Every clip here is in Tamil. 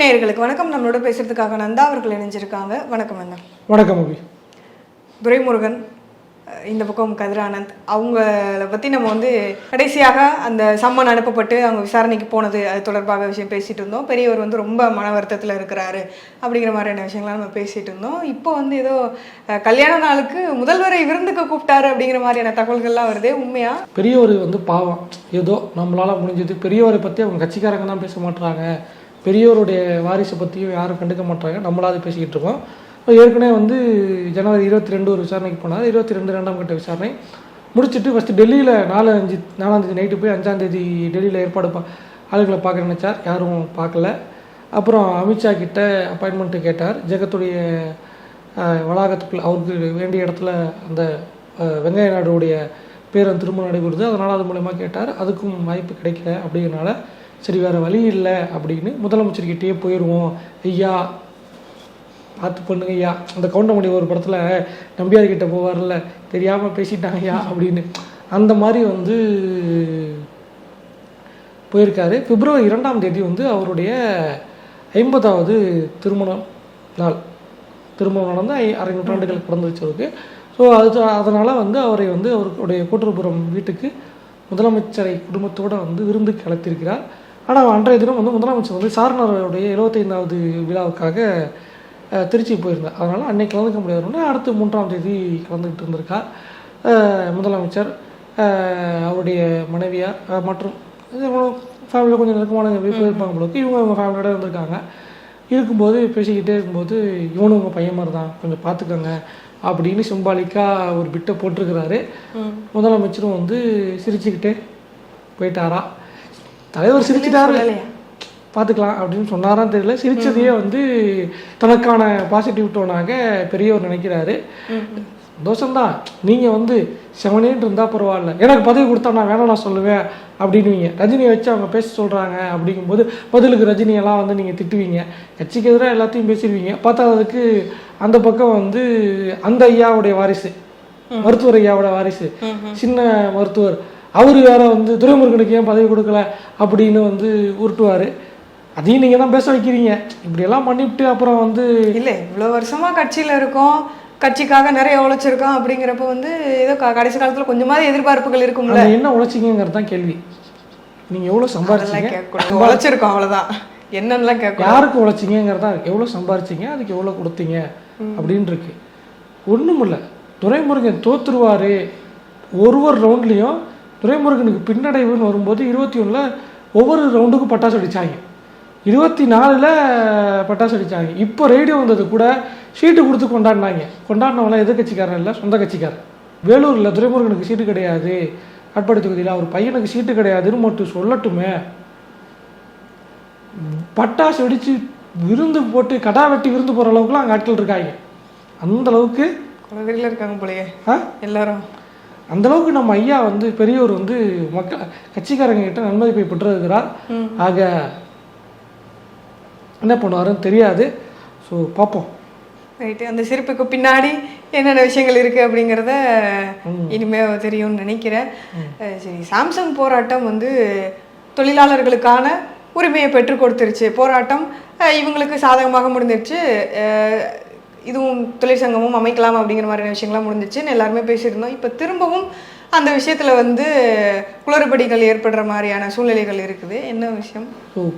நேயர்களுக்கு வணக்கம். நம்மளோட பேசுறதுக்காக நந்தா அவர்கள் இணைஞ்சிருக்காங்க. வணக்கம் நந்தா. வணக்கம் அபி. துரைமுருகன் இந்த பக்கம் கதிரானந்த் அவங்கள பற்றி நம்ம வந்து கடைசியாக அந்த சம்மன் அனுப்பப்பட்டு அவங்க விசாரணைக்கு போனது அது தொடர்பாக விஷயம் பேசிட்டு இருந்தோம். பெரியவர் வந்து ரொம்ப மன வருத்தத்தில் இருக்கிறாரு அப்படிங்கிற மாதிரியான விஷயங்கள்லாம் நம்ம பேசிட்டு இருந்தோம். இப்போ வந்து ஏதோ கல்யாண நாளுக்கு முதல்வரை விருந்துக்கு கூப்பிட்டாரு அப்படிங்கிற மாதிரியான தகவல்கள்லாம் வருது. உண்மையா? பெரியவர் வந்து பாவம். ஏதோ நம்மளால முடிஞ்சது பெரியவரை பற்றி அவங்க கட்சிக்காரங்க தான் பேச மாட்றாங்க. பெரியோருடைய வாரிசை பற்றியும் யாரும் கண்டுக்க மாட்டாங்க. நம்மளாவது பேசிக்கிட்டு இருக்கோம். ஏற்கனவே வந்து ஜனவரி இருபத்தி ரெண்டு ஒரு விசாரணைக்கு போனார். இருபத்தி ரெண்டு ரெண்டாம் கட்ட விசாரணை முடிச்சுட்டு ஃபஸ்ட்டு டெல்லியில் நாலு அஞ்சு நாலாம் தேதி நைட்டு போய் அஞ்சாம் தேதி டெல்லியில் ஏற்பாடு பா ஆளுகளை பார்க்க நினச்சார். யாரும் பார்க்கல. அப்புறம் அமித்ஷா கிட்ட அப்பாயின்மெண்ட்டு கேட்டார். ஜெகத்துடைய வளாகத்துக்குள்ள அவருக்கு வேண்டிய இடத்துல அந்த வெங்கைய நாடுடைய பேரன் திரும்ப நடைபெறுது. அதனால் அது மூலயமா கேட்டார். அதுக்கும் வாய்ப்பு கிடைக்கல அப்படிங்கிறனால சரி வேறு வழி இல்லை அப்படின்னு முதலமைச்சர்கிட்டயே போயிடுவோம் ஐயா பார்த்து பண்ணுங்க ஐயா. அந்த கவுண்டமணி ஒரு படத்தில் நம்பியார்கிட்ட போவார்ல தெரியாமல் பேசிட்டாங்க ஐயா அப்படின்னு. அந்த மாதிரி வந்து போயிருக்காரு. பிப்ரவரி இரண்டாம் தேதி வந்து அவருடைய ஐம்பதாவது திருமணம் நாள். திருமணம் நடந்து ஐ- அரை நூற்றாண்டுகள் கடந்துச்சு அவருக்கு. ஸோ அது அதனால் வந்து அவரை வந்து அவருடைய கூட்டுறவுபுரம் வீட்டுக்கு முதலமைச்சரை குடும்பத்தோடு வந்து விருந்துக்கு அழைத்திருக்கிறார் ஆனால் அன்றைய தினம் வந்து முதலமைச்சர் வந்து சாரணருடைய எழுபத்தைந்தாவது விழாவுக்காக திருச்சி போயிருந்தார். அதனால் அன்னைக்கு கலந்துக்க முடியாதுன்னு அடுத்து மூன்றாம் தேதி கலந்துக்கிட்டு இருந்திருக்கார். அஹ், முதலமைச்சர் அவருடைய மனைவியார் மற்றும் ஃபேமிலியில் கொஞ்சம் நெருக்கமான போயிருப்பாங்க போலுக்கு இவங்க இவங்க ஃபேமிலியோட இருந்திருக்காங்க. இருக்கும்போது பேசிக்கிட்டே இருக்கும்போது இவனும் உங்கள் பையன் மாதிரி தான் கொஞ்சம் பார்த்துக்கோங்க அப்படின்னு சிம்பாலிக்காக ஒரு பிட்டை போட்டிருக்கிறாரு. முதலமைச்சரும் வந்து சிரிச்சுக்கிட்டே போயிட்டாரா? தலைவர் சிரிச்சிட்டாரு? பார்த்துக்கலாம் அப்படின்னு சொன்னாரான்னு தெரியல. சிரிச்சதையே வந்து தனக்கான பாசிட்டிவ் டோனாக பெரியவர் நினைக்கிறாரு. சந்தோஷம்தான். நீங்கள் வந்து செவனேன்னு இருந்தால் பரவாயில்ல. எனக்கு பதவி கொடுத்தா நான் வேணாம் நான் சொல்லுவேன் அப்படின்னுவீங்க. ரஜினியை வச்சு அவங்க பேச சொல்கிறாங்க அப்படிங்கும்போது பதிலுக்கு ரஜினியெல்லாம் வந்து நீங்கள் திட்டுவீங்க. கட்சிக்கு எதிராக எல்லாத்தையும் பேசிடுவீங்க. பார்த்தாததுக்கு அந்த பக்கம் வந்து அந்த ஐயாவுடைய வாரிசு மருத்துவர் ஐயாவோட வாரிசு. சின்ன மருத்துவர். அவர் வேற வந்து துரைமுருகனுக்கு ஏன் பதவி கொடுக்கல அப்படின்னு வந்து உருட்டுவார். அதையும் நீங்கள் தான் பேச வைக்கிறீங்க. இப்படியெல்லாம் பண்ணிவிட்டு அப்புறம் வந்து இல்லை இவ்வளோ வருஷமா கட்சியில் இருக்கோம். கட்சிக்காக நிறைய உழைச்சிருக்கோம் அப்படிங்கிறப்ப வந்து ஏதோ கடைசி காலத்தில் கொஞ்சமாவது எதிர்பார்ப்புகள் இருக்கும்ல. என்ன உழைச்சிங்கிறது தான் கேள்வி. நீங்கள் எவ்வளோ சம்பாரிச்சீங்க? உழைச்சிருக்கோம் அவ்வளோதான் என்னன்னுலாம் கேட்கக்கூடாது. யாருக்கு உழைச்சிங்கிறதா எவ்வளோ சம்பாரிச்சீங்க? அதுக்கு எவ்வளோ கொடுத்தீங்க? அப்படின்னு இருக்கு. ஒன்றும் இல்லை துரைமுருகன் தோத்துருவாரு. ஒரு ஒரு ரவுண்ட்லேயும் துரைமுருகனுக்கு பின்னடைவுன்னு வரும்போது இருபத்தி ஒன்றில் ஒவ்வொரு ரவுண்டுக்கும் பட்டாசு அடிச்சாங்க இருபத்தி நாலில் பட்டாசு அடிச்சாங்க இப்போ ரேடியோ வந்தது கூட சீட்டு கொடுத்து கொண்டாடினாங்க. கொண்டாடினவங்களாம் எதிர்கட்சிக்காரன் இல்லை சொந்த கட்சிக்காரன். வேலூரில் துரைமுருகனுக்கு சீட்டு கிடையாது. காட்பாடி தொகுதியில் அவர் பையனுக்கு சீட்டு கிடையாதுன்னு மட்டும் சொல்லட்டுமே. பட்டாசு வெடிச்சு விருந்து போட்டு கடா வெட்டி விருந்து போகிற அளவுக்குலாம் அங்கே ஆட்கள் இருக்காங்க. அந்த அளவுக்கு குழந்தைகள் இருக்காங்க போலயே. எல்லாரும். அந்த அளவுக்கு நம்ம ஐயா வந்து பெரியவர் வந்து மக்கள் கட்சிக்காரங்க கிட்ட நன்மதிப்பை பெற்றிருக்கிறார் ஆக என்ன பண்ணுவாருன்னு தெரியாது. ஸோ பார்ப்போம். ரைட்டு அந்த சிரிப்புக்கு பின்னாடி என்னென்ன விஷயங்கள் இருக்கு அப்படிங்கிறத இனிமே தெரியும்னு நினைக்கிறேன். சரி சாம்சங் போராட்டம் வந்து தொழிலாளர்களுக்கான உரிமையை பெற்றுக் கொடுத்துருச்சு. போராட்டம் இவங்களுக்கு சாதகமாக முடிஞ்சிருச்சு. இதுவும் தொழிற்சங்கமும் அமைக்கலாம் அப்படிங்கிற மாதிரியான விஷயங்கள்லாம் முடிஞ்சிச்சுன்னு எல்லாருமே பேசியிருந்தோம். இப்போ திரும்பவும் அந்த விஷயத்துல வந்து குளறுபடிகள் ஏற்படுற மாதிரியான சூழ்நிலைகள் இருக்குது. என்ன விஷயம்?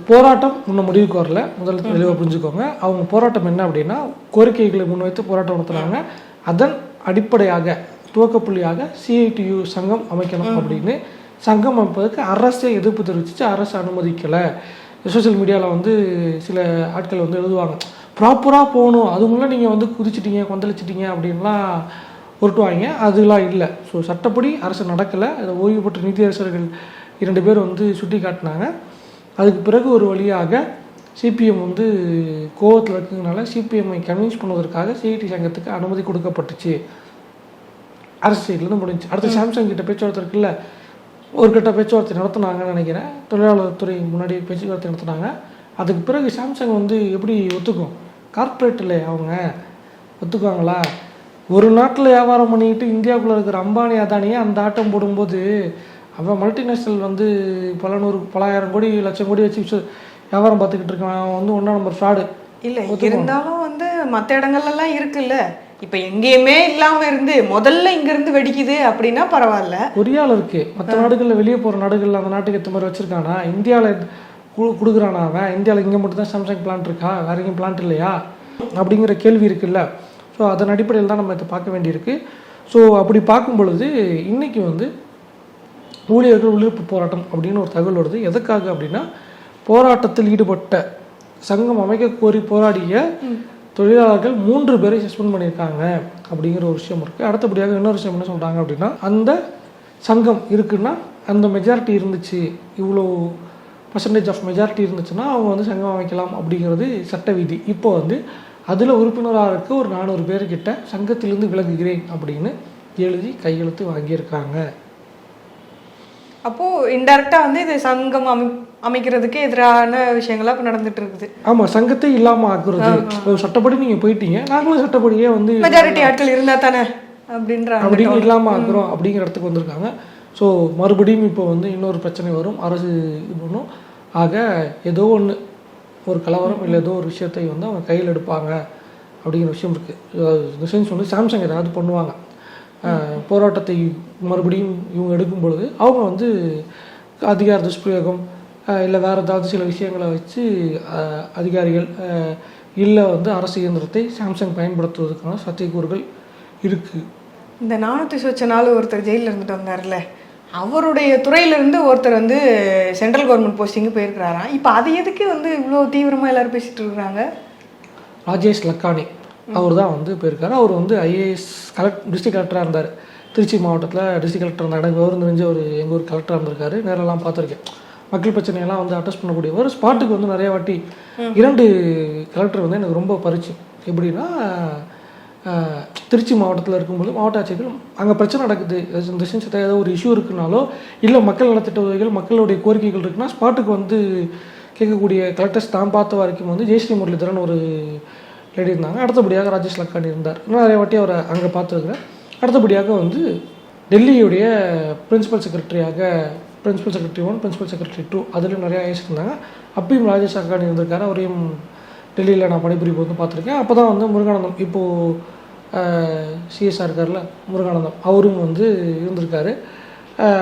போராட்டம் இன்னும் முடிவுக்கு வரல. முதல்ல தெளிவாக புரிஞ்சுக்கோங்க. அவங்க போராட்டம் என்ன அப்படின்னா கோரிக்கைகளை முன்வைத்து போராட்டம் நடத்துனாங்க அதன் அடிப்படையாக துவக்கப்புள்ளியாக சிஐடியு சங்கம் அமைக்கணும் அப்படின்னு சங்கம் அமைப்பதற்கு அரசே எதிர்ப்பு தெரிவிச்சிச்சு. அரசு அனுமதிக்கலை. சோஷியல் மீடியாவில் வந்து சில ஆட்கள் வந்து எழுதுவாங்க. ப்ராப்பராக போகணும். அதுக்குள்ளே நீங்கள் வந்து குதிச்சிட்டீங்க கொந்தளிச்சிட்டிங்க அப்படின்லாம் உருட்டுவாங்க. அதெல்லாம் இல்லை. ஸோ சட்டப்படி அரசு நடக்கலை. அதை ஓய்வு பெற்ற நீதியரசர்கள் இரண்டு பேர் வந்து சுட்டி காட்டினாங்க அதுக்கு பிறகு ஒரு வழியாக சிபிஎம் வந்து கோவத்தில் இருக்கிறதுனால சிபிஎம்ஐ கன்வின்ஸ் பண்ணுவதற்காக சிஐடி சங்கத்துக்கு அனுமதி கொடுக்கப்பட்டுச்சு. அரசு சைட்லேருந்து முடிஞ்சு. அடுத்து சாம்சங் கிட்ட பேச்சுவார்த்தை இருக்குல்ல? ஒரு கிட்ட பேச்சுவார்த்தை நடத்தினாங்கன்னு நினைக்கிறேன். தொழிலாளர் துறை முன்னாடி பேச்சுவார்த்தை நடத்தினாங்க. அதுக்கு பிறகு சாம்சங் வந்து எப்படி ஒத்துக்கும்? கார்ப்பரேட்டில் அவங்க ஒத்துக்குவாங்களா? ஒரு நாட்டில் வியாபாரம் பண்ணிக்கிட்டு இந்தியாவுக்குள்ளே இருக்கிற அம்பானி அதானியை அந்த ஆட்டம் போடும்போது அவன் மல்டிநேஷ்னல் வந்து பல நூறு பலாயிரம் கோடி லட்சம் கோடி வச்சு வியாபாரம் பார்த்துக்கிட்டு இருக்கான். அவன் வந்து ஒன்றா நம்பர் ஃப்ராடு இல்ல இருந்தாலும் வந்து மத்த இடங்கள்லாம் இருக்குல்ல. இப்ப எங்கேயுமே இல்லாம இருந்து முதல்ல இங்க இருந்து வெடிக்குது அப்படின்னா பரவாயில்ல. கொரியாவில் இருக்கு மற்ற நாடுகளில் வெளியே போகிற நாடுகளில் அந்த நாட்டுக்கு ஏற்ற மாதிரி வச்சுருக்கானா? இந்தியாவில் கொடுக்குறானா அவன்? இந்தியாவில் இங்கே மட்டும் தான் சாம்சங் பிளான்ட் இருக்கா? வேற எங்கேயும் பிளான்ட் இல்லையா? அப்படிங்கிற கேள்வி இருக்குல்ல. ஸோ அதன் அடிப்படையில் தான் நம்ம இதை பார்க்க வேண்டியிருக்கு. ஸோ அப்படி பார்க்கும் பொழுது இன்னைக்கு வந்து ஊழியர்கள் உள்ளிருப்பு போராட்டம் அப்படின்னு ஒரு தகவல் வருது. எதுக்காக அப்படின்னா போராட்டத்தில் ஈடுபட்ட சங்கம் அமைக்க கோரி போராடிய தொழிலாளர்கள் மூன்று பேரை சஸ்பெண்ட் பண்ணியிருக்காங்க அப்படிங்கிற ஒரு விஷயம் இருக்குது அடுத்தபடியாக இன்னொரு விஷயம் என்ன சொல்கிறாங்க அப்படின்னா அந்த சங்கம் இருக்குன்னா அந்த மெஜாரிட்டி இருந்துச்சு. இவ்வளோ பர்சன்டேஜ் ஆஃப் மெஜாரிட்டி இருந்துச்சுன்னா அவங்க வந்து சங்கம் அமைக்கலாம் அப்படிங்கிறது சட்ட விதி இப்போ வந்து அதில் உறுப்பினராக இருக்க ஒரு நானூறு பேர்கிட்ட சங்கத்திலிருந்து விலகுகிறேன் அப்படின்னு எழுதி கையெழுத்து வாங்கியிருக்காங்க. அப்போ இன்டெரக்டா வந்து இது சங்கம் அமை அமைக்கிறதுக்கு எதிரான விஷயங்களா இப்ப நடந்துட்டு இருக்குது ஆமாம் சங்கத்தை இல்லாமல் ஆக்குறது. சட்டப்படி நீங்கள் போயிட்டீங்க நாங்களும் சட்டப்படியே வந்து மெஜாரிட்டி ஆட்கள் இருந்தா தானே அப்படின்ற அந்த அப்படின்னு இல்லாமல் ஆக்குறோம் அப்படிங்கிற இடத்துக்கு வந்திருக்காங்க. ஸோ மறுபடியும் இப்போ வந்து இன்னொரு பிரச்சனை வரும். அரசு இது பண்ணும். ஆக ஏதோ ஒன்று ஒரு கலவரம் இல்லை ஏதோ ஒரு விஷயத்தை வந்து அவங்க கையில் எடுப்பாங்க அப்படிங்கிற விஷயம் இருக்குது சென்ஸ் வந்து சாம்சங் ஏதாவது பண்ணுவாங்க. போராட்டத்தை மறுபடியும் இவங்க எடுக்கும் பொழுது அவங்க வந்து அதிகார துஷ்பிரயோகம் இல்லை வேறு ஏதாவது சில விஷயங்களை வச்சு அதிகாரிகள் இல்லை வந்து அரசு இயந்திரத்தை சாம்சங் பயன்படுத்துவதற்கான சத்தியக்கூறுகள் இருக்குது இந்த நானூற்றி சொச்ச நாள் ஒருத்தர் ஜெயிலில் இருந்துட்டு வந்தார்ல அவருடைய துறையில இருந்து ஒருத்தர் வந்து சென்ட்ரல் கவர்மெண்ட் போஸ்டிங்கு போயிருக்கிறாராம். இப்போ அது எதுக்கு வந்து இவ்வளோ தீவிரமா எல்லாரும் பேசிட்டு இருக்கிறாங்க? ராஜேஷ் லக்கானி. அவர் தான் வந்து போயிருக்காரு. அவர் வந்து ஐஏஎஸ் கலெக்ட் டிஸ்ட்ரிக்ட் கலெக்டராக இருந்தார். திருச்சி மாவட்டத்தில் டிஸ்ட்ரிக்ட் கலெக்டர் இருந்தார். எனக்கு விவரம் தெரிஞ்ச ஒரு எங்கள் ஊர் கலெக்டராக இருந்திருக்காரு. நேரெல்லாம் பார்த்துருக்கேன். மக்கள் பிரச்சனையெல்லாம் வந்து அட்ரஸ் பண்ணக்கூடியவர். ஸ்பாட்டுக்கு வந்து நிறைய வாட்டி இரண்டு கலெக்டர் வந்து எனக்கு ரொம்ப பரிச்சயம் எப்படின்னா திருச்சி மாவட்டத்தில் இருக்கும்போது மாவட்ட ஆட்சியர்கள் அங்கே பிரச்சனை நடக்குது. இந்த சென்ஸ் ஏதாவது ஒரு இஷ்யூ இருக்குனாலோ இல்லை மக்கள் நலத்திட்ட உதவிகள் மக்களுடைய கோரிக்கைகள் இருக்குன்னா ஸ்பாட்டுக்கு வந்து கேட்கக்கூடிய கலெக்டர்ஸ் தான் பார்த்த வரைக்கும் வந்து ஜெயஸ்ரீ முரளிதரன் ஒரு லேடி இருந்தாங்க. அடுத்தபடியாக ராஜேஷ் லக்கானி இருந்தார். இன்னும் நிறைய வாட்டி அவரை அங்கே பார்த்துருக்குறேன் அடுத்தபடியாக வந்து டெல்லியுடைய principal செக்ரட்டரியாக principal secretary one principal secretary two அதில் நிறையா ஏசி இருந்தாங்க. அப்பயும் ராஜேஷ் லக்கானி இருந்திருக்காரு. அவரையும் டெல்லியில் நான் பணிபுரியும் போது பார்த்துருக்கேன். அப்போ தான் வந்து முருகானந்தம் இப்போது சிஎஸ்ஆர் இருக்கார்ல முருகானந்தம் அவரும் வந்து இருந்திருக்காரு.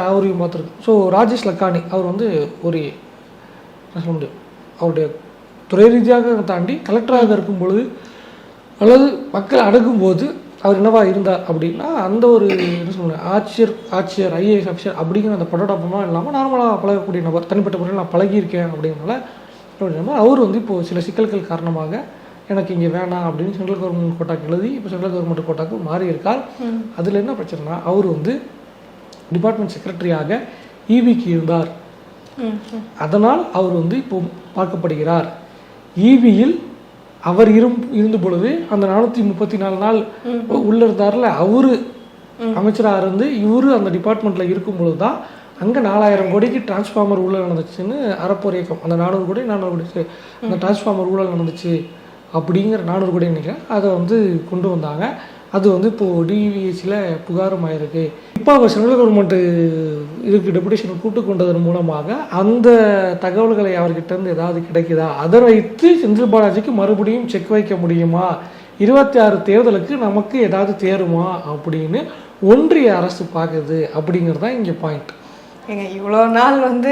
அவரையும் பார்த்துருக்கோம். ஸோ ராஜேஷ் லக்கானி அவர் வந்து ஒரு என்ன சொல்ல முடியும்? அவருடைய துறை ரீதியாக தாண்டி கலெக்டராக இருக்கும் பொழுது அல்லது மக்கள் அடக்கும்போது அவர் என்னவா இருந்தார் அப்படின்னா அந்த ஒரு என்ன சொல்லுங்கள் ஆட்சியர் ஆட்சியர் ஐஏஎஸ் ஆஃபீஸர் அப்படிங்கிற அந்த படடாப்பமாக இல்லாமல் நார்மலாக பழகக்கூடிய நபர் தனிப்பட்ட முறையில் நான் பழகியிருக்கேன் அப்படிங்கிறனால அப்படின்னா அவர் வந்து இப்போது சில சிக்கல்கள் காரணமாக எனக்கு இங்கே வேணாம் அப்படின்னு சென்ட்ரல் கவர்மெண்ட் கோட்டாக்கு எழுதி இப்போ சென்ட்ரல் கவர்மெண்ட் கோட்டாக்கு மாறி இருக்கார். அதில் என்ன பிரச்சனைனா அவர் வந்து டிபார்ட்மெண்ட் செக்ரட்டரியாக ஈவிக்கு இருந்தார். ம் ம். அதனால் அவர் வந்து இப்போ பார்க்கப்படுகிறார். ஈவியில் அவர் இரும் இருந்த பொழுது அந்த நானூற்றி முப்பத்தி நாலு நாள் உள்ள இருந்தார்ல அவரு அமைச்சராக இருந்து இவரு அந்த டிபார்ட்மெண்ட்ல இருக்கும் பொழுது தான் அங்கே நாலாயிரம் கோடிக்கு டிரான்ஸ்ஃபார்மர் ஊழல் நடந்துச்சுன்னு அறப்போர் இயக்கம். அந்த நானூறு கோடி நானூறு கோடி. அந்த டிரான்ஸ்ஃபார்மர் ஊழல் நடந்துச்சு அப்படிங்கிற நானூறு கோடி நினைக்கிறேன். அதை வந்து கொண்டு வந்தாங்க. அது வந்து இப்போது டிவிஎஸ்சியில் புகாரும் ஆயிருக்கு. இப்போ அவர் சென்ட்ரல் கவர்மெண்ட்டு இதுக்கு டெபுடேஷன் கூட்டு கொண்டதன் மூலமாக அந்த தகவல்களை அவர்கிட்ட இருந்து ஏதாவது கிடைக்குதா? அதை வைத்து செந்தில் பாலாஜிக்கு மறுபடியும் செக் வைக்க முடியுமா? இருபத்தி ஆறு தேர்தலுக்கு நமக்கு ஏதாவது தேருமா? அப்படின்னு ஒன்றிய அரசு பார்க்குது அப்படிங்கிறது தான் இங்கே பாயிண்ட் ஏங்க இவ்வளோ நாள் வந்து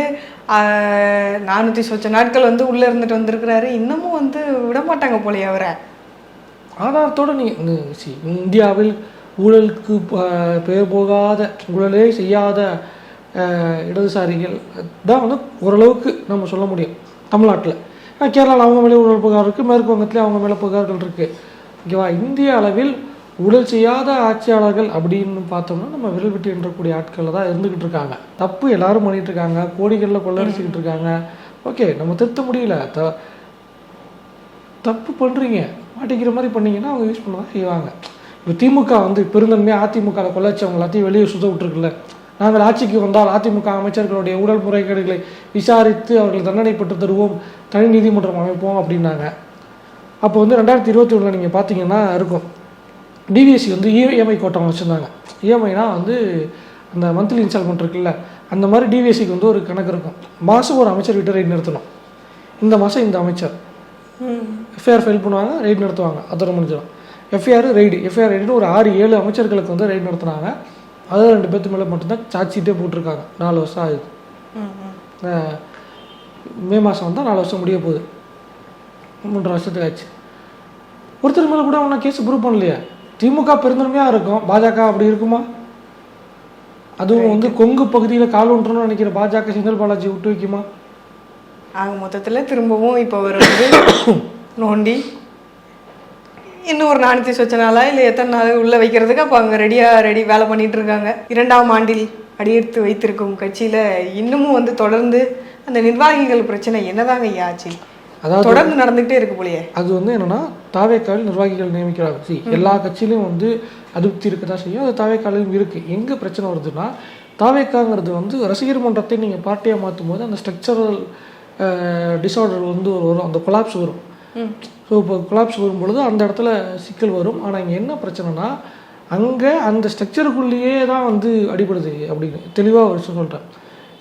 நானூற்றி சொச்ச நாட்கள் வந்து உள்ளே இருந்துட்டு வந்திருக்கிறாரு. இன்னமும் வந்து விட மாட்டாங்க போலயே அவரை. ஆதாரத்தோடு நீங்கள் இந்தியாவில் ஊழலுக்கு பெயர் போகாத ஊழலே செய்யாத இடதுசாரிகள் தான் வந்து ஓரளவுக்கு நம்ம சொல்ல முடியும் தமிழ்நாட்டில். கேரளாவில் அவங்க மேலே ஊழல் புகார் இருக்குது மேற்கு வங்கத்துலேயும் அவங்க மேலே புகார்கள் இருக்குது ஓகேவா இந்திய அளவில் ஊழல் செய்யாத ஆட்சியாளர்கள் அப்படின்னு பார்த்தோம்னா நம்ம விரல் விட்டு எண்ணக்கூடிய ஆட்களில் தான் இருந்துக்கிட்டு இருக்காங்க. தப்பு எல்லாரும் பண்ணிட்டு இருக்காங்க. கோடிகளில் கொள்ளடிச்சிக்கிட்டு இருக்காங்க. ஓகே நம்ம திருத்த முடியல. த தப்பு பண்ணுறீங்க மாட்டிக்கிற மாதிரி பண்ணீங்கன்னா அவங்க யூஸ் பண்ண தான் செய்வாங்க. இப்போ திமுக வந்து பெருந்தன்மையாக அதிமுக கொள்ளாச்சவங்க எல்லாத்தையும் வெளியே சுத்த விட்டுருக்குல்ல. நாங்கள் ஆட்சிக்கு வந்தால் அதிமுக அமைச்சர்களுடைய ஊழல் முறைகேடுகளை விசாரித்து அவர்கள் தண்டனை பெற்று தருவோம். தனி நீதிமன்றம் அமைப்போம் அப்படின்னாங்க. அப்போ வந்து ரெண்டாயிரத்தி இருபத்தி ஒன்றில் நீங்கள் பார்த்தீங்கன்னா இருக்கும். டிவிஎஸ்சி வந்து இஎம்ஐ கோட்டம் வச்சுருந்தாங்க. இஎம்ஐனா வந்து அந்த மந்த்லி இன்ஸ்டால்மெண்ட் இருக்குல்ல அந்த மாதிரி டிவிஎஸ்சிக்கு வந்து ஒரு கணக்கு இருக்கும். மாதம் ஒரு அமைச்சர் விட்டு ரைட் நிறுத்தணும். இந்த மாதம் இந்த அமைச்சர். எஃப்ஐஆர் ஃபைல் பண்ணுவாங்க ரைடு நடத்துவாங்க அதோட முடிஞ்சிடும். எஃப்ஐஆர் ரைடு எஃப்ஐஆர் ரைடுன்னு ஒரு ஆறு ஏழு அமைச்சர்களுக்கு வந்து ரைடு நடத்துனாங்க அதில் ரெண்டு பேர்த்து மேலே மட்டும்தான் சார்ஜ் ஷீட்டே போட்டிருக்காங்க. நாலு வருஷம் ஆகுது. ம் மாதம் வந்தால் நாலு வருஷம் முடிய போகுது. மூன்றரை வருஷத்துக்கு ஆச்சு. ஒருத்தர் மேலே கூட அவனை கேஸ் ப்ரூவ் பண்ணலையே. திமுக பெருந்தன்மையாக இருக்கும். பாஜக அப்படி இருக்குமா? அதுவும் வந்து கொங்கு பகுதியில் கால் ஒன்றணும்னு நினைக்கிற பாஜக செந்தில் பாலாஜி விட்டு வைக்குமா? ஆக மொத்தத்தில் திரும்பவும் இப்போ அவர் வந்து நோண்டி இன்னும் ஒரு நானூற்றி சொச்ச நாளா இல்லை எத்தனை நாள் உள்ளே வைக்கிறதுக்கு அப்போ அங்கே ரெடியாக ரெடி வேலை பண்ணிட்டு இருக்காங்க. இரண்டாம் ஆண்டில் அடியெடுத்து வைத்திருக்கும் கட்சியில் இன்னமும் வந்து தொடர்ந்து அந்த நிர்வாகிகள் பிரச்சனை என்னதாங்க ஐயா ஆச்சு? அதாவது தொடர்ந்து நடந்துகிட்டே இருக்கு போலயே. அது வந்து என்னன்னா தாவேக்காவில் நிர்வாகிகள் நியமிக்கிறாங்க சி எல்லா கட்சியிலையும் வந்து அதிருப்தி இருக்க தான் செய்யும். அது தாவேக்காலையும் இருக்கு. எங்கே பிரச்சனை வருதுன்னா தாவேக்காங்கிறது வந்து ரசிகர் மன்றத்தை நீங்கள் பார்ட்டியாக மாற்றும் போது அந்த ஸ்ட்ரக்சரல் டிஸார்டர் வந்து வரும். அந்த கொலாப்ஸ் வரும். ஸோ இப்போ கொலாப்ஸ் வரும் பொழுது அந்த இடத்துல சிக்கல் வரும். ஆனால் இங்கே என்ன பிரச்சனைனா அங்கே அந்த ஸ்ட்ரக்சருக்குள்ளேயே தான் வந்து அடிபடுது அப்படின்னு. தெளிவாக சொல்கிறேன்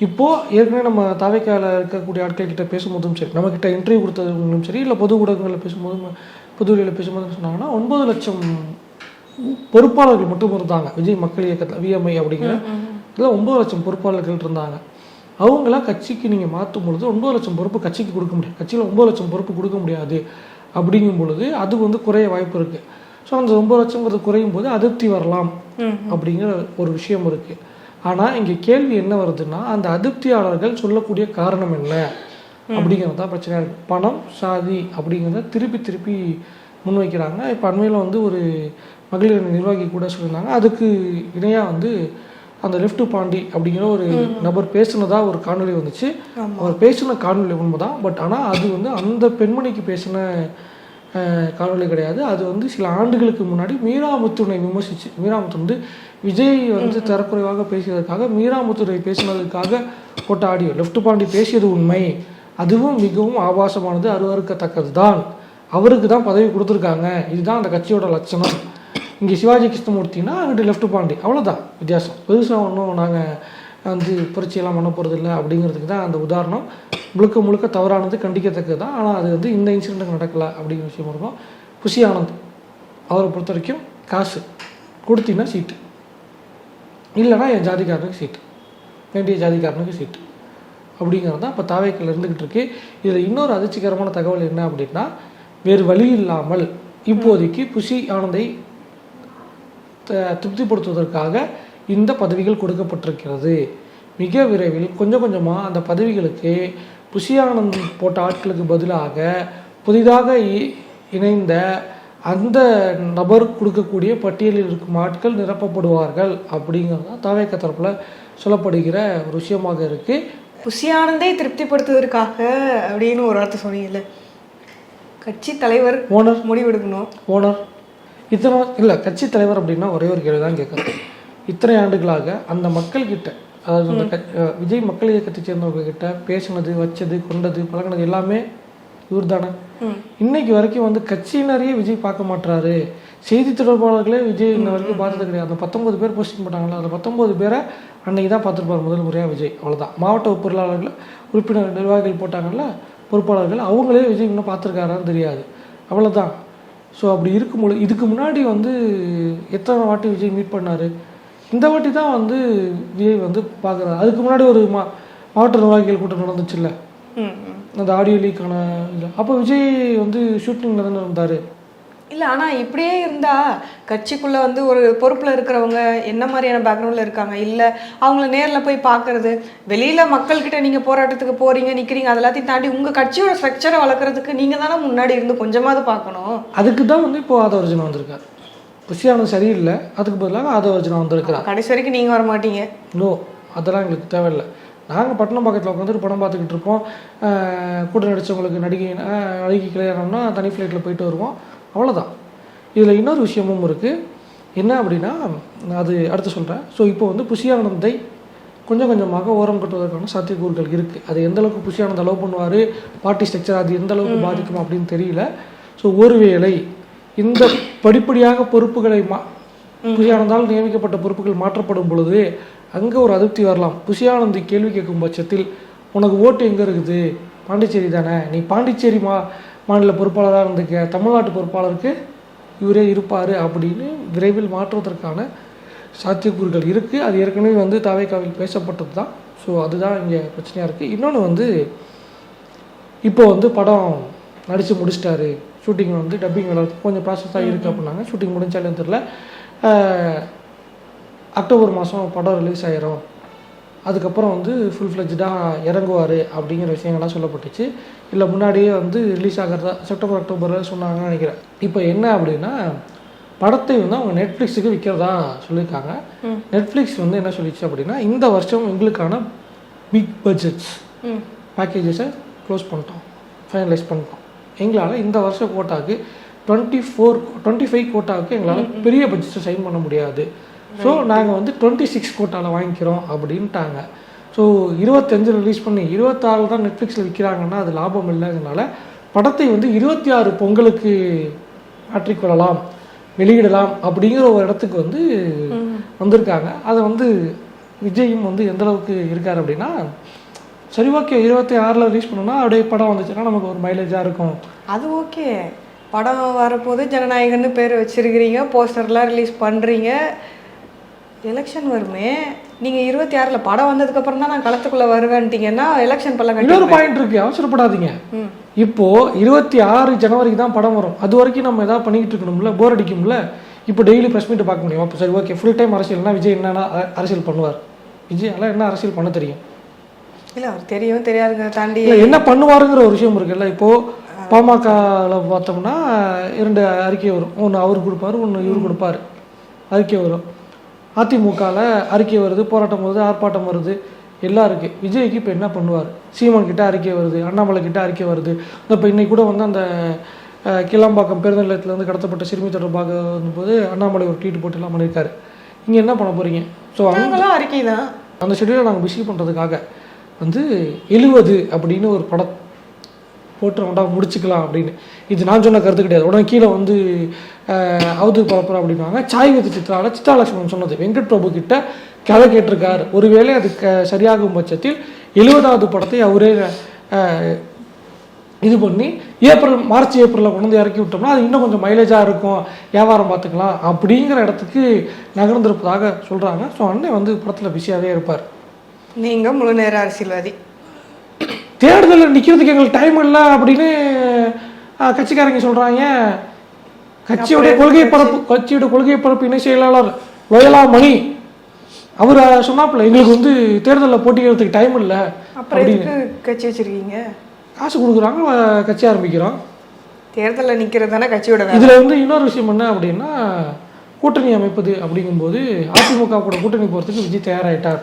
இப்போது ஏற்கனவே நம்ம தாவைக்கால இருக்கக்கூடிய ஆட்கள் கிட்ட பேசும்போதும் சரி நம்மக்கிட்ட இன்டர்வியூ கொடுத்தவங்களும் சரி இல்லை பொது ஊடகங்களில் பேசும்போதும் பொது வெளியில் பேசும்போதும் சொன்னாங்கன்னா ஒன்பது லட்சம் பொறுப்பாளர்கள் மட்டும் இருந்தாங்க விஜய் மக்கள் இயக்கத்தில் விஎம்ஐ அப்படிங்கிற இதில் ஒன்பது லட்சம் பொறுப்பாளர்கள் இருந்தாங்க. அவங்களாம் கட்சிக்கு நீங்கள் மாற்றும் பொழுது ஒன்பது லட்சம் பொறுப்பு கட்சிக்கு கொடுக்க முடியாது. கட்சியில் ஒன்பது லட்சம் பொறுப்பு கொடுக்க முடியாது அப்படிங்கும் பொழுது அது வந்து குறைய வாய்ப்பு இருக்குது ஸோ அந்த ஒன்பது லட்சங்கிறது குறையும் போது அதிருப்தி வரலாம் அப்படிங்கிற ஒரு விஷயம் இருக்குது ஆனால் இங்கே கேள்வி என்ன வருதுன்னா அந்த அதிருப்தியாளர்கள் சொல்லக்கூடிய காரணம் என்ன? அப்படிங்கிறது தான் பிரச்சனையாக இருக்குது பணம் சாதி அப்படிங்கிறத திருப்பி திருப்பி முன்வைக்கிறாங்க. இப்போ அண்மையில் வந்து ஒரு மகளிர் நிர்வாகி கூட சொல்லியிருந்தாங்க. அதுக்கு இணையாக வந்து அந்த லெஃப்ட் பாண்டி அப்படிங்கிற ஒரு நபர் பேசுனதா ஒரு காணொளி வந்துச்சு. அவர் பேசின காணொளி உண்மைதான். பட் ஆனால் அது வந்து அந்த பெண்மணிக்கு பேசின காணொளி கிடையாது. அது வந்து சில ஆண்டுகளுக்கு முன்னாடி மீராமுத்துனை விமர்சிச்சு மீராமுத்து வந்து விஜய் வந்து தரக்குறைவாக பேசியதற்காக மீராமுத்துரை பேசினதுக்காக போட்ட ஆடியோ லெஃப்ட் பாண்டி பேசியது உண்மை. அதுவும் மிகவும் ஆபாசமானது அருவறுக்கத்தக்கது தான் அவருக்கு தான் பதவி கொடுத்துருக்காங்க. இதுதான் அந்த கட்சியோட லட்சணம். இங்கே சிவாஜி கிருஷ்ணமூர்த்தினா அங்கிட்டு லெஃப்ட் பாண்டி. அவ்வளோதான் வித்தியாசம். பெருசாக ஒன்றும் நாங்கள் வந்து புரட்சியெல்லாம் பண்ண போகிறது இல்லை அப்படிங்கிறதுக்கு தான் அந்த உதாரணம். முழுக்க முழுக்க தவறானது கண்டிக்கத்தக்கது தான் ஆனால் அது வந்து இந்த இன்சிடென்ட் நடக்கலை அப்படிங்கிற விஷயம் இருக்கும். புஷி ஆனந்த் அவரை பொறுத்த வரைக்கும் காசு. கொடுத்தீங்கன்னா சீட்டு இல்லைன்னா என் ஜாதிக்காரனுக்கு சீட்டு வேண்டிய ஜாதிக்காரனுக்கு சீட்டு அப்படிங்கிறது தான் இப்போ தாவேக்கில் இருந்துக்கிட்டு இருக்கு. இதில் இன்னொரு அதிர்ச்சிகரமான தகவல் என்ன அப்படின்னா வேறு வழி இல்லாமல் இப்போதைக்கு புஷி ஆனந்தை திருப்திப்படுத்துவதற்காக இந்த பதவிகள் கொடுக்கப்பட்டிருக்கிறது. மிக விரைவில் கொஞ்சம் கொஞ்சமாக அந்த பதவிகளுக்கு புஷியானந்த் போட்ட ஆட்களுக்கு பதிலாக புதிதாக இணைந்த அந்த நபர் கொடுக்கக்கூடிய பட்டியலில் இருக்கும் ஆட்கள் நிரப்பப்படுவார்கள் அப்படிங்கிறது தான் தாவேக்க தரப்பில் சொல்லப்படுகிற ஒரு விஷயமாக இருக்குது புஷியானந்தை திருப்திப்படுத்துவதற்காக அப்படின்னு ஒரு வார்த்தை சொன்னீங்கல்ல. கட்சி தலைவர் ஓனர். முடிவெடுக்கணும். ஓனர். இத்தனை இல்லை கட்சி தலைவர் அப்படின்னா ஒரே ஒரு கேள்வி தான் கேட்குறேன் இத்தனை ஆண்டுகளாக அந்த மக்கள்கிட்ட அதாவது அந்த விஜய் மக்கள் இயக்கத்தை சேர்ந்தவங்க கிட்ட பேசினது வச்சது கொண்டது பழகினது எல்லாமே இவர் தானே. இன்னைக்கு வரைக்கும் வந்து கட்சியினரையே விஜய் பார்க்க மாட்றாரு. செய்தி தொடர்பாளர்களே விஜய் இன்ன வரைக்கும் பார்த்தது கிடையாது. அந்த பத்தொன்பது பேர் போஸ்டிங் போட்டாங்களா அந்த பத்தொன்பது பேரை அன்னைக்கு தான் பார்த்துருப்பார் முதல் முறையாக விஜய். அவ்வளவுதான். மாவட்ட பொருளாளர்கள் உறுப்பினர் நிர்வாகிகள் போட்டாங்கல்ல பொறுப்பாளர்கள் அவங்களே விஜய் இன்னும் பார்த்துருக்காரான்னு தெரியாது. அவ்வளவுதான். ஸோ அப்படி இருக்கும்பொழுது இதுக்கு முன்னாடி வந்து எத்தனை வாட்டி விஜய் மீட் பண்ணாரு? இந்த வாட்டி தான் வந்து விஜய் வந்து பார்க்குறாரு. அதுக்கு முன்னாடி ஒரு மா மாவட்ட நிர்வாகிகள் கூட்டம் நடந்துச்சுல்ல? ம் ம். அந்த ஆடியோ லீக்கான இது அப்போ விஜய் வந்து ஷூட்டிங்கில் தானே இருந்தார்? இல்லை ஆனால் இப்படியே இருந்தா கட்சிக்குள்ள வந்து ஒரு பொறுப்புல இருக்கிறவங்க என்ன மாதிரியான பேக்ரவுண்டில் இருக்காங்க? இல்லை அவங்கள நேரில் போய் பார்க்கறது. வெளியில மக்கள்கிட்ட நீங்க போராட்டத்துக்கு போறீங்க நிக்கிறீங்க அதெல்லாத்தையும் தாண்டி உங்க கட்சியோட ஸ்ட்ரக்சரை வளர்க்குறதுக்கு நீங்க தானே முன்னாடி இருந்து கொஞ்சமாவது பார்க்கணும். அதுக்கு தான் வந்து இப்போ ஆதவர்ஜுனா வந்திருக்கார். புஷியானது சரியில்லை. அதுக்கு பதிலாக ஆதவர்ஜுனா வந்திருக்கிறார். கடைசி வரைக்கும் நீங்க வர மாட்டீங்க. நோ அதெல்லாம் எங்களுக்கு தேவையில்லை. நாங்கள் பட்டணம் பக்கத்தில் உட்காந்துட்டு படம் பார்த்துக்கிட்டு இருப்போம். கூட நடித்தவங்களுக்கு நடிகை நடிகை கல்யாணம்னா தனி ஃப்ளைட்டில் போயிட்டு வருவோம். அவ்வளோதான் இதில் இன்னொரு விஷயமும் இருக்குது என்ன அப்படின்னா அது அடுத்து சொல்கிறேன் ஸோ இப்போ வந்து புஷியானந்தை கொஞ்சம் கொஞ்சமாக ஓரம் கட்டுவதற்கான சாத்தியக்கூறுகள் இருக்குது அது எந்த அளவுக்கு புஷியானந்த் அலோவ் பண்ணுவார்? பார்ட்டி ஸ்ட்ரக்சர் அது எந்த அளவுக்கு பாதிக்கும் அப்படின்னு தெரியல. ஸோ ஒருவேளை இந்த படிப்படியாக பொறுப்புகளை மா புஷியானந்தால் நியமிக்கப்பட்ட பொறுப்புகள் மாற்றப்படும் பொழுது அங்கே ஒரு அதிருப்தி வரலாம். புஷியானந்தி கேள்வி கேட்கும் பட்சத்தில் உனக்கு ஓட்டு எங்கே இருக்குது? பாண்டிச்சேரி தானே? நீ பாண்டிச்சேரி மா மாநில பொறுப்பாளராக இருந்துக்க தமிழ்நாட்டு பொறுப்பாளருக்கு இவரே இருப்பார் அப்படின்னு விரைவில் மாற்றுவதற்கான சாத்தியக்கூறுகள் இருக்குது அது ஏற்கனவே வந்து தாவேக்காவில் பேசப்பட்டது தான் ஸோ அதுதான் இங்கே பிரச்சனையாக இருக்குது இன்னொன்று வந்து இப்போ வந்து படம் நடித்து முடிச்சிட்டாரு. ஷூட்டிங் வந்து டப்பிங் வேலை கொஞ்சம் ப்ராசஸ் தான் இருக்குது அப்படின்னாங்க. ஷூட்டிங் முடிஞ்சாலும் தெரில அக்டோபர் மாதம் படம் ரிலீஸ் ஆயிரும். அதுக்கப்புறம் வந்து ஃபுல் ஃப்ளெஜ்டாக இறங்குவார் அப்படிங்கிற விஷயங்கள்லாம் சொல்லப்பட்டுச்சு. இல்லை முன்னாடியே வந்து ரிலீஸ் ஆகிறதா செப்டம்பர் அக்டோபரில் சொன்னாங்கன்னு நினைக்கிறேன். இப்போ என்ன அப்படின்னா படத்தை வந்து அவங்க நெட்ஃப்ளிக்ஸுக்கு விற்கிறதா சொல்லியிருக்காங்க. நெட்ஃப்ளிக்ஸ் வந்து என்ன சொல்லிச்சு அப்படின்னா இந்த வருஷம் எங்களுக்கான பிக் பட்ஜெட்ஸ் பேக்கேஜஸை க்ளோஸ் பண்ணிட்டோம். ஃபைனலைஸ் பண்ணிட்டோம். எங்களால் இந்த வருஷ கோட்டாக்கு டுவெண்ட்டி ஃபோர் டுவெண்ட்டி ஃபைவ் கோட்டாவுக்கு எங்களால் பெரிய பட்ஜெட்டை சைன் பண்ண முடியாது. ஸோ நாங்கள் வந்து டுவெண்ட்டி சிக்ஸ் கோட்டாவில் வாங்கிக்கிறோம் அப்படின்ட்டாங்க. ஸோ இருபத்தஞ்சு ரிலீஸ் பண்ணி இருபத்தாறு தான் நெட்ஃப்ளிக்ஸில் விற்கிறாங்கன்னா அது லாபம் இல்லைங்கனால படத்தை வந்து இருபத்தி ஆறு பொங்கலுக்கு மாற்றிக்கொள்ளலாம் வெளியிடலாம் அப்படிங்கிற ஒரு இடத்துக்கு வந்து வந்திருக்காங்க. அதை வந்து விஜயும் வந்து எந்த அளவுக்கு இருக்கார் அப்படின்னா சரி ஓகே இருபத்தி ஆறில் ரிலீஸ் பண்ணோம்னா அப்படியே படம் வந்துச்சுன்னா நமக்கு ஒரு மைலேஜாக இருக்கும். அது ஓகே. படம் வரப்போது ஜனநாயகன்னு பேர் வச்சிருக்கிறீங்க போஸ்டர்லாம் ரிலீஸ் பண்ணுறீங்க எலெக்ஷன் வருமே. நீங்கள் இருபத்தி ஆறில் படம் வந்ததுக்கப்புறம் தான் நான் களத்துக்குள்ளே வருவேன்ட்டீங்கன்னா எலெக்ஷன் பல்ல இன்னொரு பாயிண்ட் இருக்கு அவசரப்படாதீங்க. ம். இப்போ இருபத்தி ஆறு ஜனவரிக்கு தான் படம் வரும். அது வரைக்கும் நம்ம ஏதாவது பண்ணிக்கிட்டு இருக்கணும்ல போர் அடிக்கும்ல? இப்போ டெய்லி ப்ரெஸ் மீட் பார்க்க முடியும்? அப்போ சரி ஓகே ஃபுல் டைம் அரசியல்னா விஜய் என்னென்ன அரசியல் பண்ணுவார். விஜய் எல்லாம் என்ன அரசியல் பண்ண தெரியும்? இல்லை அவர் தெரியும் தெரியாதுங்க தாண்டி என்ன பண்ணுவாருங்கிற ஒரு விஷயம் இருக்குல்ல. இப்போ பாமகவில் பார்த்தோம்னா இரண்டு அறிக்கை வரும். ஒன்று அவர் கொடுப்பாரு ஒன்று இவர் கொடுப்பாரு. அறிக்கை வரும். அதிமுகவில் அறிக்கை வருது போராட்டம் வருது ஆர்ப்பாட்டம் வருது. எல்லாம் இருக்கு. விஜய்க்கு இப்போ என்ன பண்ணுவார்? சீமான் கிட்ட அறிக்கை வருது அண்ணாமலை கிட்ட அறிக்கை வருது. இப்போ இன்னைக்கு கூட வந்து அந்த கிளாம்பாக்கம் பேருந்து நிலையத்துலேருந்து கடத்தப்பட்ட சிறுமி தொடர்பாக வந்தபோது அண்ணாமலை ஒரு ட்வீட் போட்டு எல்லாம் பண்ணியிருக்காரு. இங்கே என்ன பண்ண போறீங்க? ஸோ நாங்களும் அறிக்கை தான் அந்த ஷெடியூலை நாங்கள் பிஸி பண்ணுறதுக்காக வந்து எழுவது அப்படின்னு ஒரு படம் போட்டுறோம்டா முடிச்சுக்கலாம் அப்படின்னு. இது நான் சொன்ன கருத்து கிடையாது. உடனே கீழே வந்து அவது அவதூறு பரப்புற அப்படின்னாங்க சாய் வித்து சித்ரால சித்தாலட்சுமன் சொன்னது. வெங்கட் பிரபு கிட்ட கதை கேட்டிருக்கார். ஒருவேளை அது க சரியாகும் பட்சத்தில் எழுபதாவது படத்தை அவரே இது பண்ணி ஏப்ரல் மார்ச் ஏப்ரலில் கொண்டு வந்து இறக்கி விட்டோம்னா அது இன்னும் கொஞ்சம் மைலேஜாக இருக்கும். வியாபாரம் பார்த்துக்கலாம். அப்படிங்கிற இடத்துக்கு நகர்ந்திருப்பதாக சொல்கிறாங்க ஸோ அண்ணன் வந்து படத்தில் பிஸியாகவே இருப்பார். நீங்கள் முழு நேர அரசியல்வாதி. தேர்தலில் நிற்கிறதுக்கு எங்களுக்கு டைம் இல்லை அப்படின்னு கட்சிக்காரங்க சொல்கிறாங்க கட்சியோட கொள்கை பரப்பு கட்சியோட கொள்கை பரப்பு இணை செயலாளர் லோயலா மணி அவர் சொன்னாப்புல எங்களுக்கு வந்து தேர்தலில் போட்டிக்கிறதுக்கு டைம் இல்லை எதுக்கு கட்சி வச்சிருக்கீங்க? காசு கொடுக்குறாங்க கட்சி ஆரம்பிக்கிறோம். தேர்தலில் நிற்கிறது தானே கட்சியோட இதில் வந்து இன்னொரு விஷயம் என்ன அப்படின்னா கூட்டணி அமைப்பது அப்படிங்கும்போது அதிமுக கூட கூட்டணி போகிறதுக்கு விஜய் தயாராகிட்டார்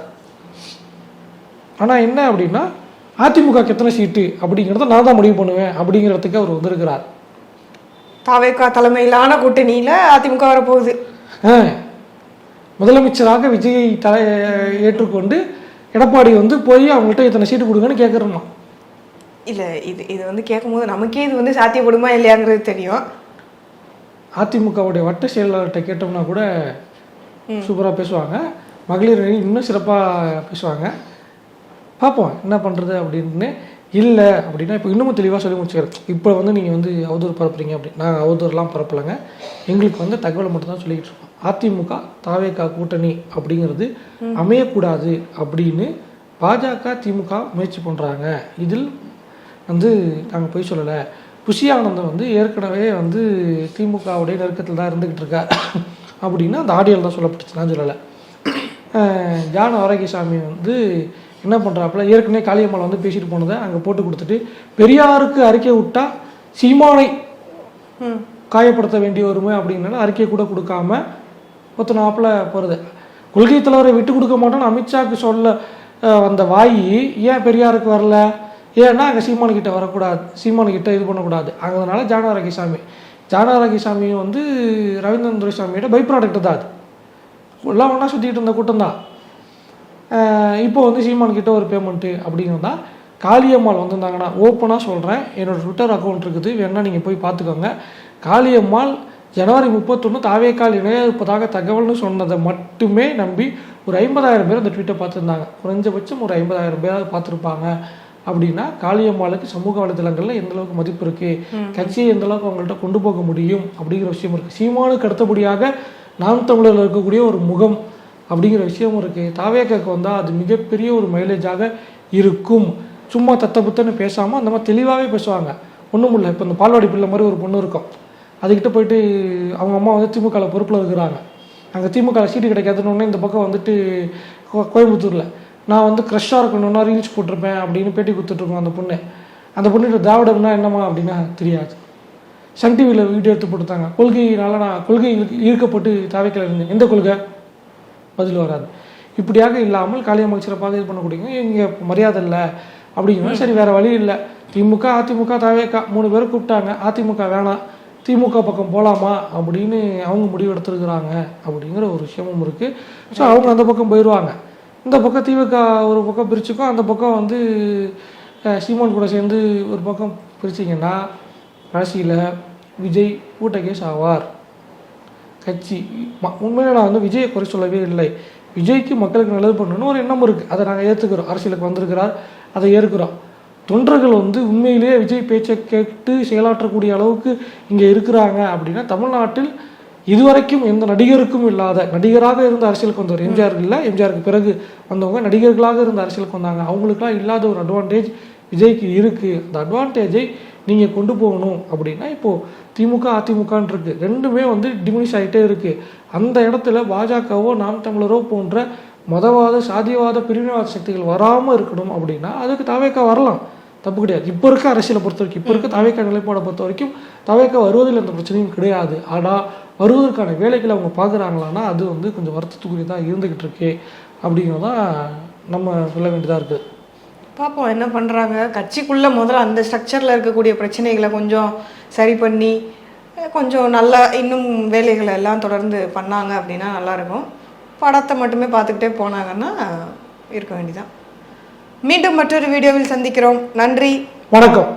ஆனால் என்ன அப்படின்னா அதிமுகக்கு எத்தனை சீட்டு அப்படிங்கிறத நான் தான் முடிவு பண்ணுவேன் அப்படிங்கிறதுக்கு அவர் வந்திருக்கிறார். தாவேக்கா தலைமையிலான கூட்டணியில் அதிமுக வரப்போகுது. ஆ, முதலமைச்சராக விஜயை தலை ஏற்றுக்கொண்டு எடப்பாடி வந்து போய் அவங்கள்ட்ட இத்தனை சீட்டு கொடுங்கன்னு கேட்குறோமா இல்லை இது இது வந்து கேட்கும்போது நமக்கே இது வந்து சாத்தியப்படுமா இல்லையாங்கிறது தெரியும். அதிமுகவுடைய வட்ட செயலாளர்கிட்ட கேட்டோம்னா கூட சூப்பராக பேசுவாங்க. மகளிர் இன்னும் சிறப்பாக பேசுவாங்க. பார்ப்போம் என்ன பண்ணுறது அப்படின்னு. இல்லை அப்படின்னா இப்போ இன்னமும் தெளிவாக சொல்லி முடிச்சுக்கிறேன். இப்போ வந்து நீங்கள் வந்து அவதூறு பரப்புறீங்க அப்படி. நாங்கள் அவதூறுலாம் பரப்பலைங்க. எங்களுக்கு வந்து தகவலை மட்டும் தான் சொல்லிக்கிட்டு இருக்கோம். அதிமுக தாவேகா கூட்டணி அப்படிங்கிறது அமையக்கூடாது அப்படின்னு பாஜக திமுக முயற்சி பண்ணுறாங்க இதில் வந்து நாங்கள் போய் சொல்லலை. புஷி ஆனந்தம் வந்து ஏற்கனவே வந்து திமுகவுடைய நெருக்கத்தில் தான் இருந்துக்கிட்டு இருக்கார் அப்படின்னு அந்த ஆடியோவில் தான் சொல்லப்பட்டுச்சு. நான் சொல்லலை. ஜான ஆரோக்கியசாமி வந்து என்ன பண்ணுறாப்புல ஏற்கனவே காளியம்மாள் வந்து பேசிட்டு போனதை அங்கே போட்டு கொடுத்துட்டு பெரியாருக்கு அறிக்கை விட்டா சீமானை காயப்படுத்த வேண்டி வருமே அப்படின்னால அறிக்கை கூட கொடுக்காம ஒத்துனாப்புல போகிறது கொள்கை தலைவரை விட்டு கொடுக்க மாட்டோம்னு அமித்ஷாக்கு சொல்ல வந்த வாய் ஏன் பெரியாருக்கு வரல? ஏன்னா அங்கே சீமானு கிட்ட வரக்கூடாது. சீமானு கிட்ட இது பண்ணக்கூடாது. அதனால ஜானாரகிசாமி ஜானாரகிசாமி வந்து ரவீந்திரன் துரைசாமியோட பை ப்ராடக்ட் தான் அது. எல்லாம் ஒன்றா சுற்றிட்டு இருந்த கூட்டம் தான். இப்போ வந்து சீமான் கிட்ட ஒரு பேமெண்ட்டு அப்படிங்கிறதா காளியம்மாள் வந்திருந்தாங்கன்னா ஓப்பனாக சொல்கிறேன் என்னோட ட்விட்டர் அக்கௌண்ட் இருக்குது. வேணால் நீங்கள் போய் பார்த்துக்கோங்க. காளியம்மாள் ஜனவரி முப்பத்தொன்று தாவேக்கால் இணைய இருப்பதாக தகவல்னு சொன்னதை மட்டுமே நம்பி ஒரு ஐம்பதாயிரம் பேர் அந்த ட்வீட்டை பார்த்துருந்தாங்க. குறைஞ்சபட்சம் ஒரு ஐம்பதாயிரம் பேராவது பார்த்துருப்பாங்க அப்படின்னா காளியம்மாளுக்கு சமூக வலைதளங்கள்ல எந்த அளவுக்கு மதிப்பு இருக்கு? கட்சியை எந்த அளவுக்கு அவங்கள்ட்ட கொண்டு போக முடியும்? அப்படிங்கிற விஷயம் இருக்கு. சீமானுக்கு அடுத்தபடியாக நாம் தமிழர்ல இருக்கக்கூடிய ஒரு முகம் அப்படிங்கிற விஷயம் இருக்குது தாவேக்காக்கு வந்தால் அது மிகப்பெரிய ஒரு மைலேஜாக இருக்கும். சும்மா தத்த புத்தன்னு பேசாமல் அந்த மாதிரி தெளிவாகவே பேசுவாங்க. ஒன்றும் இல்லை. இப்போ இந்த பால்வாடி பிள்ளை மாதிரி ஒரு பொண்ணு இருக்கும். அதுக்கிட்ட போயிட்டு அவங்க அம்மா வந்து திமுக பொறுப்பில் இருக்கிறாங்க. அங்கே திமுக சீட்டு கிடைக்காதுன்னு இந்த பக்கம் வந்துட்டு கோயம்புத்தூரில். நான் வந்து க்ரெஷ்ஷாக இருக்கணும்னா ரீல்ஸ் போட்டிருப்பேன் அப்படின்னு பேட்டி கொடுத்துட்ருக்கோம் அந்த பொண்ணு. அந்த பொண்ணுகிட்ட திராவிடம்னா என்னம்மா அப்படின்னா தெரியாது. சன் டிவியில் வீடியோ எடுத்து போட்டுத்தாங்க கொள்கையினால நான் கொள்கை ஈர்க்கப்பட்டு தாவைக்கில் இருந்தேன். எந்த கொள்கை? பதில் வராது. இப்படியாக இல்லாமல் காளியம்மாள் சிறப்பாக இது பண்ணக்கூடியவங்க இங்கே மரியாதை இல்லை. அப்படிங்கிறோம் சரி வேற வழி இல்லை. திமுக அதிமுக தவேக்கா மூணு பேரும் கூப்பிட்டாங்க. அதிமுக வேணாம். திமுக பக்கம் போகலாமா அப்படின்னு அவங்க முடிவு எடுத்துருக்குறாங்க. அப்படிங்கிற ஒரு விஷயமும் இருக்குது ஸோ அவங்க அந்த பக்கம் போயிடுவாங்க இந்த பக்கம் திமுக ஒரு பக்கம் பிரிச்சுக்கும் அந்த பக்கம் வந்து சீமான் கூட சேர்ந்து ஒரு பக்கம் பிரிச்சிங்கன்னா ராசியில் விஜய் ஊட்டகேஸ் ஆவார். கட்சி. ம- உண்மையில நான் வந்து விஜயை குறை சொல்லவே இல்லை. விஜய்க்கு மக்களுக்கு நல்லது பண்ணணும்னு ஒரு எண்ணம் இருக்குது அதை நாங்கள் ஏற்றுக்கிறோம் அரசியலுக்கு வந்திருக்கிறார். அதை ஏற்கிறோம். தொண்டர்கள் வந்து உண்மையிலேயே விஜய் பேச்சை கேட்டு செயலாற்றக்கூடிய அளவுக்கு இங்கே இருக்கிறாங்க அப்படின்னா தமிழ்நாட்டில் இதுவரைக்கும் எந்த நடிகருக்கும் இல்லாத நடிகராக இருந்த அரசியலுக்கு வந்தவர் எம்ஜிஆர் இல்லை. எம்ஜிஆருக்கு பிறகு வந்தவங்க நடிகர்களாக இருந்த அரசியலுக்கு வந்தாங்க. அவங்களுக்குலாம் இல்லாத ஒரு அட்வான்டேஜ் விஜய்க்கு இருக்குது அந்த அட்வான்டேஜை நீங்கள் கொண்டு போகணும் அப்படின்னா இப்போது திமுக அதிமுகன்னு இருக்கு ரெண்டுமே வந்து டிமினிஷ் ஆகிட்டே இருக்குது அந்த இடத்துல பாஜகவோ நாம் தமிழரோ போன்ற மதவாத சாதியவாத பிரிவினைவாத சக்திகள் வராமல் இருக்கணும் அப்படின்னா அதுக்கு தாவேக்கா வரலாம். தப்பு கிடையாது. இப்போ இருக்க அரசியலை பொறுத்த வரைக்கும் இப்போ இருக்க தாவேக்கா நிலைப்பாடை பொறுத்த வரைக்கும் தாவேக்கா வருவதில் எந்த பிரச்சனையும் கிடையாது. ஆனால் வருவதற்கான வேலைகளை அவங்க பார்க்குறாங்களான்னா அது வந்து கொஞ்சம் வருத்தத்துக்குரியதாக இருந்துக்கிட்டு இருக்கு. அப்படிங்கிறதான் நம்ம சொல்ல வேண்டியதாக இருக்குது பார்ப்போம் என்ன பண்ணுறாங்க கட்சிக்குள்ளே முதல்ல அந்த ஸ்ட்ரக்சரில் இருக்கக்கூடிய பிரச்சனைகளை கொஞ்சம் சரி பண்ணி கொஞ்சம் நல்லா இன்னும் வேலைகளை எல்லாம் தொடர்ந்து பண்ணாங்க அப்படின்னா நல்லாயிருக்கும். படத்தை மட்டுமே பார்த்துக்கிட்டே போனாங்கன்னா இருக்க வேண்டியதான் மீண்டும் மற்றொரு வீடியோவில் சந்திக்கிறோம். நன்றி. வணக்கம்.